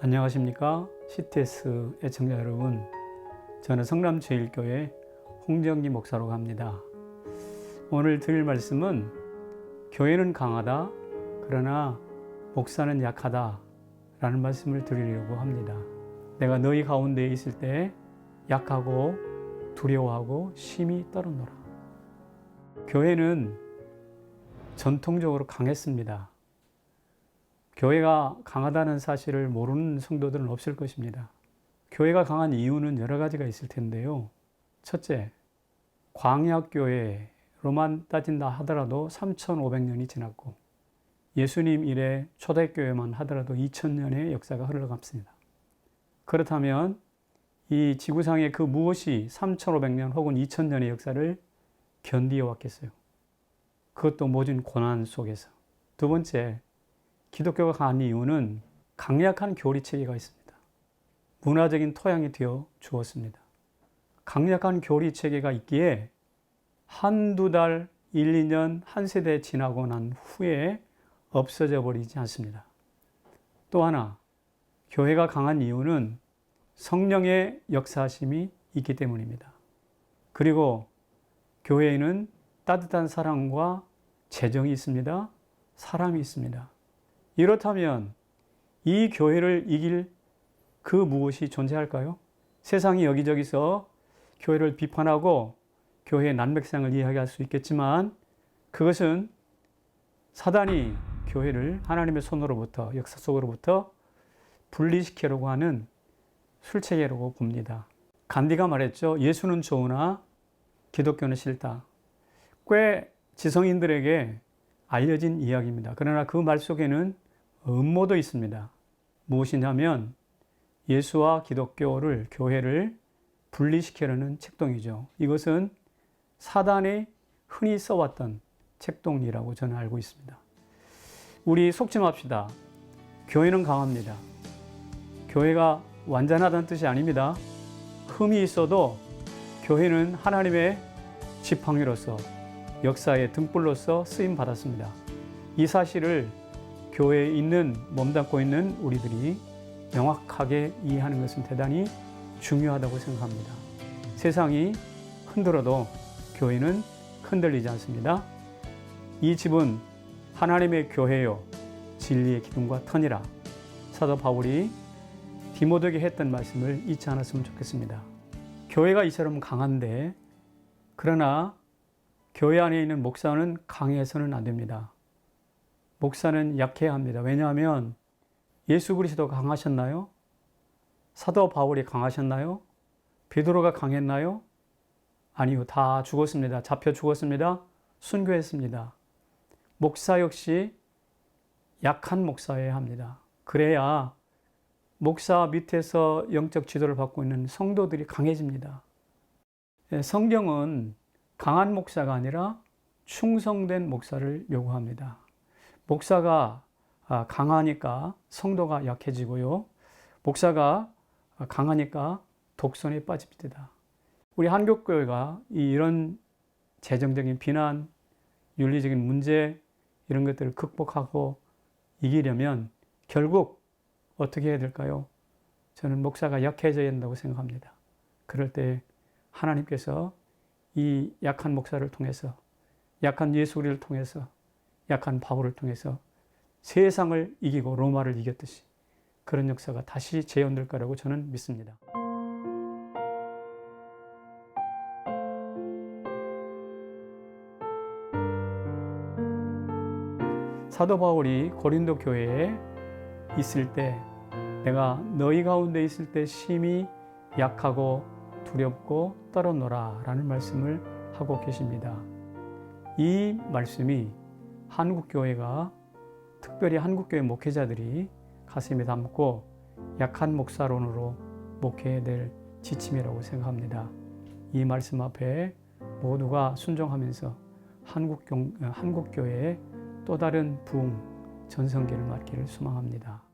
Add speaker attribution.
Speaker 1: 안녕하십니까? CTS 애청자 여러분. 저는 성남제일교회 홍정기 목사로 합니다. 오늘 드릴 말씀은 교회는 강하다 그러나 목사는 약하다 라는 말씀을 드리려고 합니다. 내가 너희 가운데 있을 때 약하고 두려워하고 심히 떨어노라. 교회는 전통적으로 강했습니다 교회가 강하다는 사실을 모르는 성도들은 없을 것입니다. 교회가 강한 이유는 여러 가지가 있을 텐데요. 첫째, 광야교회로만 따진다 하더라도 3,500년이 지났고 예수님 이래 초대교회만 하더라도 2,000년의 역사가 흘러갔습니다. 그렇다면 이 지구상의 그 무엇이 3,500년 혹은 2,000년의 역사를 견디어 왔겠어요? 그것도 모진 고난 속에서. 두 번째, 기독교가 강한 이유는 강력한 교리 체계가 있습니다. 문화적인 토양이 되어 주었습니다. 강력한 교리 체계가 있기에 한두 달, 1, 2년, 한 세대 지나고 난 후에 없어져 버리지 않습니다. 또 하나, 교회가 강한 이유는 성령의 역사심이 있기 때문입니다. 그리고 교회에는 따뜻한 사랑과 재정이 있습니다. 사람이 있습니다. 이렇다면 이 교회를 이길 그 무엇이 존재할까요? 세상이 여기저기서 교회를 비판하고 교회의 난백상을 이야기할 수 있겠지만 그것은 사단이 교회를 하나님의 손으로부터 역사 속으로부터 분리시키려고 하는 술체계라고 봅니다. 간디가 말했죠. 예수는 좋으나 기독교는 싫다. 꽤 지성인들에게 알려진 이야기입니다. 그러나 그 말 속에는 음모도 있습니다. 무엇이냐면 예수와 기독교를, 교회를 분리시키려는 책동이죠. 이것은 사단이 흔히 써왔던 책동이라고 저는 알고 있습니다. 우리 속지 맙시다. 교회는 강합니다. 교회가 완전하다는 뜻이 아닙니다. 흠이 있어도 교회는 하나님의 지팡이로서 역사의 등불로서 쓰임 받았습니다. 이 사실을 교회에 있는 몸담고 있는 우리들이 명확하게 이해하는 것은 대단히 중요하다고 생각합니다. 세상이 흔들어도 교회는 흔들리지 않습니다. 이 집은 하나님의 교회요 진리의 기둥과 터니라 사도 바울이 디모데에게 했던 말씀을 잊지 않았으면 좋겠습니다. 교회가 이처럼 강한데 그러나 교회 안에 있는 목사는 강해서는 안 됩니다. 목사는 약해야 합니다. 왜냐하면 예수 그리스도가 강하셨나요? 사도 바울이 강하셨나요? 베드로가 강했나요? 아니요. 다 죽었습니다. 잡혀 죽었습니다. 순교했습니다. 목사 역시 약한 목사여야 합니다. 그래야 목사 밑에서 영적 지도를 받고 있는 성도들이 강해집니다. 예, 성경은 강한 목사가 아니라 충성된 목사를 요구합니다. 목사가 아, 강하니까 성도가 약해지고요. 목사가 강하니까 독선에 빠집니다. 우리 한국교회가 이런 재정적인 비난, 윤리적인 문제 이런 것들을 극복하고 이기려면 결국 어떻게 해야 될까요? 저는 목사가 약해져야 한다고 생각합니다. 그럴 때 하나님께서 이 약한 목사를 통해서 약한 예수를 통해서 약한 바울을 통해서 세상을 이기고 로마를 이겼듯이 그런 역사가 다시 재현될 거라고 저는 믿습니다. 사도 바울이 고린도 교회에 있을 때 내가 너희 가운데 있을 때 심히 약하고 두렵고 떨어노라 라는 말씀을 하고 계십니다. 이 말씀이 한국교회가 특별히 한국교회 목회자들이 가슴에 담고 약한 목사론으로 목회해야 될 지침이라고 생각합니다. 이 말씀 앞에 모두가 순종하면서 한국교, 한국교회의 또 다른 부흥, 전성기를 맞기를 소망합니다.